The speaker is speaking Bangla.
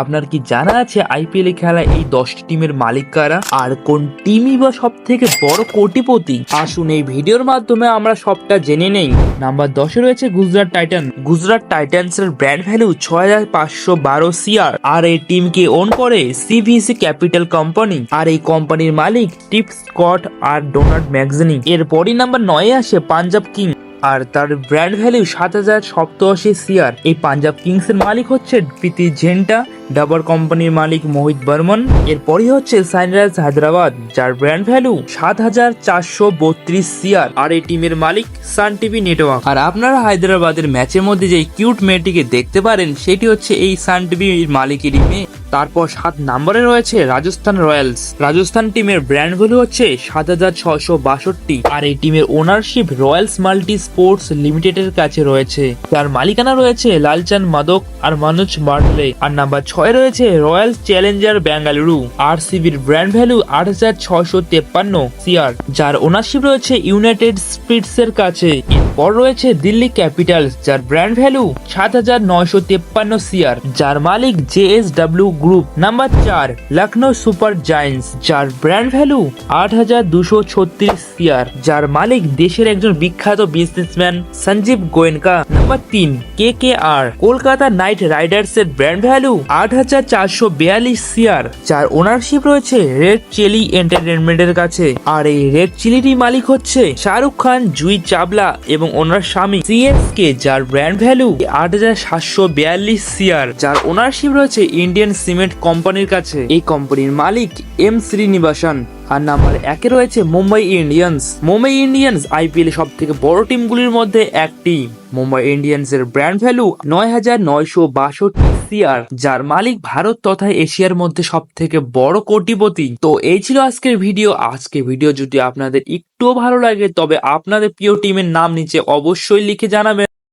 আপনার কি জানা আছে আইপিএল এ খেলা এই দশটি টিমের মালিক কারা? আর কোন টিমই বা সব থেকে বড় কোটিপতি? আসুন এই ভিডিওর মাধ্যমে আমরা সবটা জেনে নেই। নাম্বার দশে রয়েছে গুজরাট টাইটান গুজরাট টাইটান্স এর ব্র্যান্ড ভ্যালু ছয় হাজার পাঁচশো বারো সিআর আর এই টিমকে ওন করে সিভিসি ক্যাপিটাল কোম্পানি আর এই কোম্পানির মালিক টিপ স্কট আর ডোনাল্ড ম্যাগজিনি। এরপরই নাম্বার নয়ে আসে পাঞ্জাব কিং। আর তার ব্র্যান্ড ভ্যালু সাত হাজার সপ্তআশি সিআর এই পাঞ্জাব কিংস এর মালিক হচ্ছে প্রীতি জেন্টা। ডাবর কোম্পানির মালিক মোহিত বর্মন, এরপরই হচ্ছে সানরাইজ হায়দ্রাবাদ, যার ব্র্যান্ড ভ্যালু সাত হাজার চারশো বত্রিশ সিআর, আর এই টিমের মালিক সান টিভি নেটওয়ার্ক। আর আপনারা হায়দ্রাবাদের ম্যাচের মধ্যে যে কিউট মেয়েটিকে দেখতে পারেন, সেটি হচ্ছে এই সান টিভির মালিকেরই মেয়ে। তারপর সাত নম্বরে রয়েছে রাজস্থান রয়্যালস। রাজস্থান টিমের ব্র্যান্ড ভ্যালু হচ্ছে সাত হাজার ছশো বাষট্টি, আর এই টিমের ওনারশিপ রয়্যালস মাল্টি স্পোর্টস লিমিটেডের কাছে রয়েছে। যার মালিকানা রয়েছে লালচাঁদ মাদক আর মনোজ বার্টলে আর নাম্বার ছয় রয়েছে রয়্যাল চ্যালেঞ্জার বেঙ্গালুরু আর সিবির ব্র্যান্ড ভ্যালু আট হাজার ছশো তেপ্পান্ন সিআর, যার ওনারশিপ রয়েছে ইউনাইটেড স্পিরিটস এর কাছে। এরপর রয়েছে দিল্লি ক্যাপিটালস, যার ব্র্যান্ড ভ্যালু সাত হাজার নয়শো তেপ্পান্ন সিআর, যার মালিক জেএসডব্লিউ গ্রুপ নাম্বার চার লখনৌ সুপার জায়ান্টস, যার ব্র্যান্ড ভ্যালু আট হাজার দুশো ছত্রিশ সিআর, যার মালিক দেশের একজন বিখ্যাত বিজনেসম্যান সঞ্জীব গোয়েনকা নাম্বার তিন। K K R, Kolkata knight riders এর ব্র্যান্ড ভ্যালু আট হাজার চারশো বিয়াল্লিশ শেয়ার যার ওনারশিপ রয়েছে রেড চিলি এন্টারটেনমেন্টের কাছে। আর এই রেড চিলিরই মালিক হচ্ছে শাহরুখ খান, জুই চাবলা এবং ওনার স্বামী সিএসকে যার ব্র্যান্ড ভ্যালু আট হাজার সাতশো বিয়াল্লিশ শেয়ার যার ওনারশিপ রয়েছে ইন্ডিয়ান সিমেন্ট কোম্পানির কাছে। এই কোম্পানির মালিক এম শ্রীনিবাসন আর নাম্বার একে রয়েছে Mumbai Indians. Mumbai Indians IPL সব থেকে বড় টিমগুলির মধ্যে একটি মুম্বাই ইন্ডিয়ান্স এর ব্র্যান্ড ভ্যালু নয় হাজার নয়শো বাষট্টি সিআর যার মালিক ভারত তথা এশিয়ার মধ্যে সব থেকে বড় কোটিপতি। তো এই ছিল আজকের ভিডিও আজকের ভিডিও যদি আপনাদের একটুও ভালো লাগে, তবে আপনাদের প্রিয় টিমের নাম নিচে অবশ্যই লিখে জানাবেন।